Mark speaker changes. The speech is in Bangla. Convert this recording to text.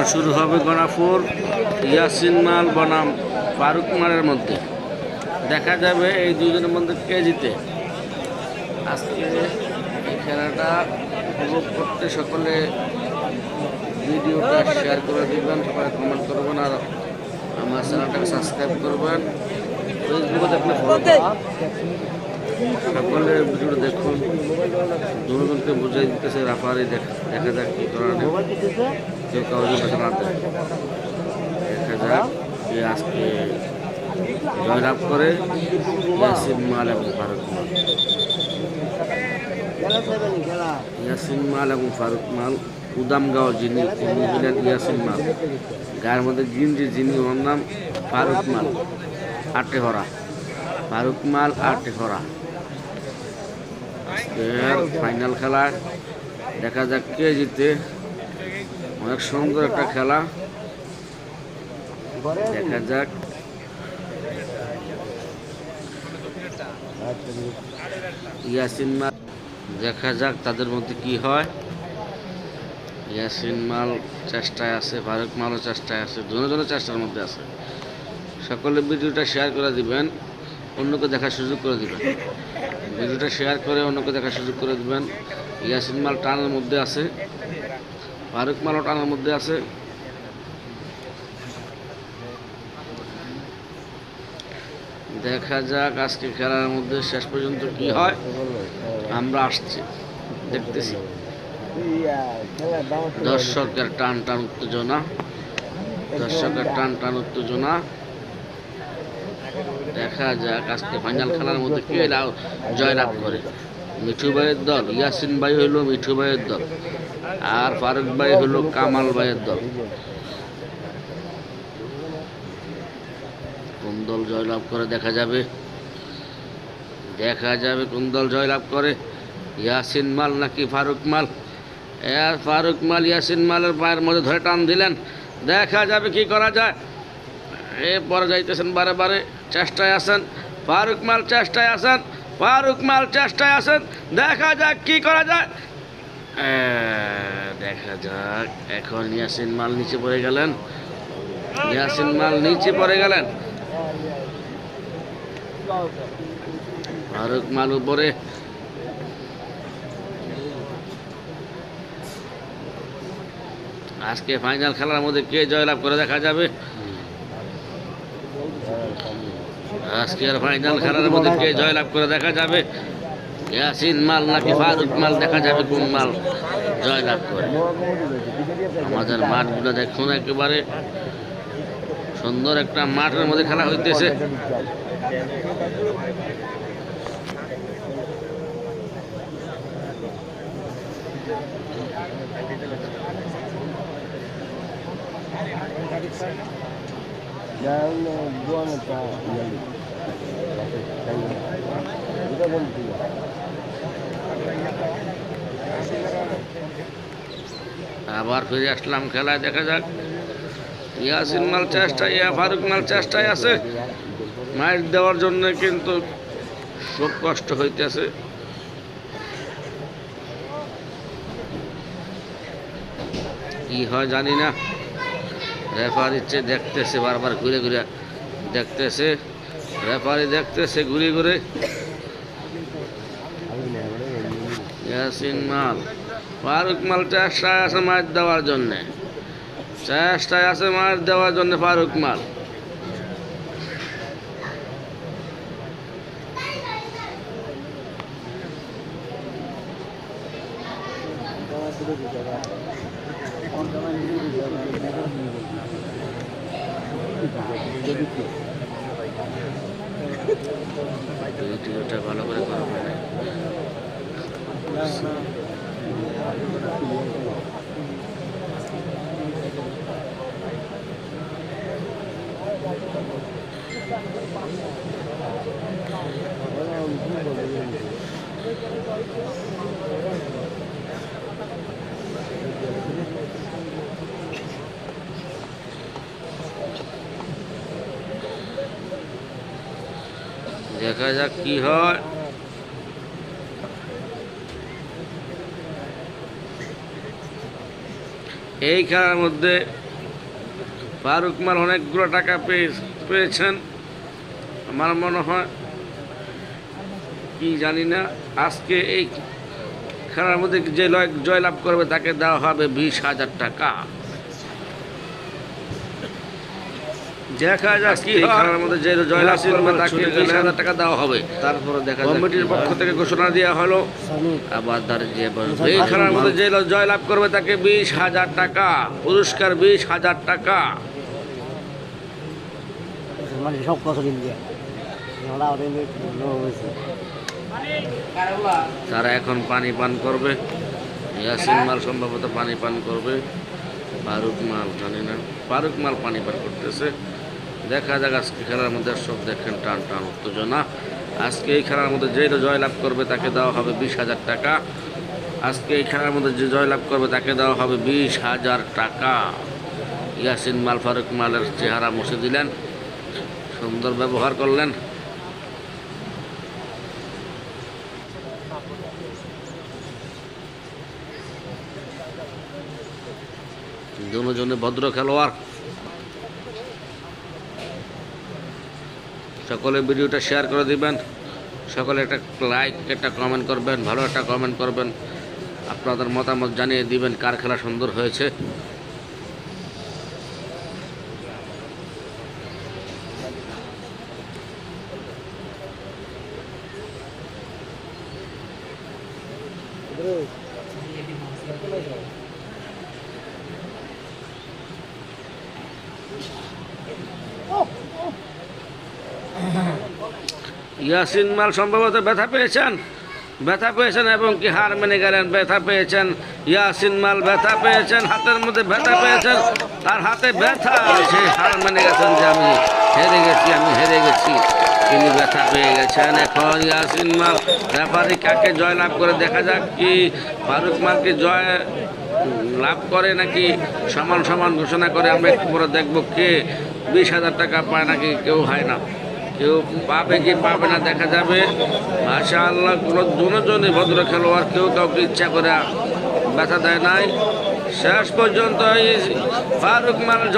Speaker 1: এখন শুরু হবে গণাপুর ইয়াসিন মাল, বনাম, ফারুক মালের মধ্যে। দেখা যাবে এই দুজনের মধ্যে কে জিতে। আজকে এই খেলাটা উপভোগ করতে সকলে ভিডিওটা শেয়ার করে দিবেন, সবাই কমেন্ট করবেন আর আমার চ্যানেলটাকে সাবস্ক্রাইব করবেন। ফেসবুকে ফলো সকলে ভিডিওটা দেখুন। দুজনকে বুঝাই দিতেছে রাফারি দেখা যাক কী করার। কেউ কাউকে পেছনে না দেখা যাক কে আজকে জয়লাভ করে ইয়াসিন মাল এবং ফারুক মাল। ইয়াসিন মাল এবং ফারুক মাল, উদামগাঁও যিনি, তিনি ইয়াসিন মাল। গায়ের মধ্যে গিঞ্জি যিনি ওর নাম ফারুক মাল। আটেহরা। ফারুক মাল আটেহরা। আজকের ফাইনাল খেলা। দেখা যাক কে জিতে। অনেক সুন্দর একটা খেলা। দেখা যাক। ইয়াসিন মাল দেখা যাক তাদের মধ্যে কি হয়। ইয়াসিন মাল চেষ্টায় আছে, ফারুক মালও চেষ্টায় আছে দুজনের চেষ্টার মধ্যে আছে। সকলে ভিডিওটা শেয়ার করে দিবেন, অন্যকে দেখার সুযোগ করে দিবেন। ভিডিওটা শেয়ার করে অন্যকে দেখার সুযোগ করে দিবেন। ইয়াসিন মাল টানের মধ্যে আছে। ফারুক মালও টানের মধ্যে আছে। দেখা যাক আজকে খেলার মধ্যে শেষ পর্যন্ত কি হয়। আমরা আসছি। দেখতেছি। দর্শকের টান টান উত্তেজনা। দর্শকের টান টান উত্তেজনা। দেখা যাক আজকে ফাইনাল খেলার মধ্যে কে লাভ- জয়লাভ করে। মিঠু ভাইয়ের দল, ইয়াসিন ভাই হইল মিঠু ভাইয়ের দল, আর ফারুক ভাই হইল কামাল ভাইয়ের দল। কোন দল জয়লাভ করে দেখা যাবে? দেখা যাবে কোন দল জয়লাভ করে। ইয়াসিন মাল নাকি ফারুক মাল? এর ফারুক মাল, ইয়াসিন মালের পায়ের মধ্যে ধরে টান দিলেন। দেখা যাবে কি করা যায়। এ পরে যাইতেছেন বারে বারে। চেষ্টায় আছেন, ফারুক মাল চেষ্টায় আছেন, ফারুক মাল চেষ্টায় আছেন, দেখা যাক কি করা যায়। দেখা যাক, এখন ইয়াসিন মাল নিচে পড়ে গেলেন। ইয়াসিন মাল নিচে পড়ে গেলেন। ফারুক মাল উপরে। আজকে ফাইনাল খেলার মধ্যে কে জয়লাভ করে দেখা যাবে। আজকের ফাইনাল খেলার মধ্যে কে জয়লাভ করে দেখা যাবে। ইয়াসিন মাল নাকি ফারুক মাল, দেখা যাবে কোন মাল জয়লাভ করে। আমাদের মাঠগুলো দেখুন একেবারে। সুন্দর একটা মাঠের মধ্যে খেলা হইতেছে। আবার ফিরে আসলাম খেলায়, দেখা যাক। ইয়াসিন মাল চেষ্টায়, ইয়া ফারুক মাল চেষ্টায় আছে। মাইর দেওয়ার জন্য কিন্তু খুব কষ্ট হইতেছে। কি হয় জানি না। রেফার ইচ্ছে দেখতেছে, বারবার ঘুরে ঘুরে দেখতেছে। রেফারি দেখতেছে, ঘুরে ঘুরে। মাল। ফারুক মাল চেষ্টায় আছে মাছ দেওয়ার জন্যে। চেষ্টায় আছে মাছ দেওয়ার জন্য ফারুক মাল। ভিডিওটা ভালো করে করবে না দেখা যাক কি হয়। এই খেলার মধ্যে ফারুক মাল অনেকগুলো টাকা পেয়ে পেয়েছেন, আমার মনে হয়। কি জানি না, আজকে এই খেলার মধ্যে যে লয়- জয়লাভ করবে তাকে দেওয়া হবে বিশ হাজার টাকা। দেখা যাক কি খেলার মধ্যে যে জয়লাভ করবে তাকে বিশ হাজার টাকা দেওয়া হবে।
Speaker 2: তারপরে দেখা
Speaker 1: কমিটির পক্ষ থেকে ঘোষণা দেওয়া হলো। আবার তার যে এই খেলার মধ্যে যে জয়লাভ করবে তাকে বিশ হাজার টাকা পুরস্কার বিশ হাজার টাকা।
Speaker 2: মানে সব কথা দিন দিয়ে। আমরা ওদের হয়েছে।
Speaker 1: তারা এখন পানি পান করবে। ইয়াসিন মাল সম্ভবত পানি পান করবে। ফারুক মাল জানি না। ফারুক মাল পানি পান করতেছে। দেখা যাক, আজকে খেলার মধ্যে সব দেখেন টান টান উত্তেজনা। আজকে এই খেলার মধ্যে যে জয়লাভ করবে তাকে দেওয়া হবে বিশ হাজার টাকা। আজকে এই খেলার মধ্যে যে জয়লাভ করবে তাকে দেওয়া হবে বিশ হাজার টাকা। ইয়াসিন মাল ফারুক মালের চেহারা মুছে দিলেন। সুন্দর ব্যবহার করলেন। দুজনে ভদ্র খেলোয়াড়। সকলে ভিডিওটা শেয়ার করে দিবেন। সকলে একটা লাইক একটা কমেন্ট করবেন, ভালো একটা কমেন্ট করবেন। আপনাদের মতামত জানিয়ে দিবেন কার খেলা সুন্দর হয়েছে। ইয়াসিন মাল সম্ভবত ব্যথা পেয়েছেন? ব্যথা পেয়েছেন এবং কি হার মেনে গেলেন? ব্যথা পেয়েছেন। ইয়াসিন মাল ব্যথা পেয়েছেন, হাতের মধ্যে ব্যথা পেয়েছেন। তার হাতে ব্যথা সে হার মেনে গেছেন যে আমি হেরে গেছি, আমি হেরে গেছি। তিনি ব্যথা পেয়ে গেছেন। এখন ইয়াসিন মাল ব্যাপারী কাকে জয় লাভ করে? দেখা যাক কি ফারুক মালকে জয় লাভ করে নাকি সমান সমান ঘোষণা করে আমরা একটু পরে দেখব কে বিশ হাজার টাকা পায় নাকি কেউ হয় না। কেউ পাবে কি পাবে না দেখা যাবে। মাসা আল্লাহ কোনো দুজনই ভদ্র খেলোয়াড়, কেউ কাউকে ইচ্ছা করে ব্যথা দেয় নাই। শেষ পর্যন্ত এই ফারুক মাল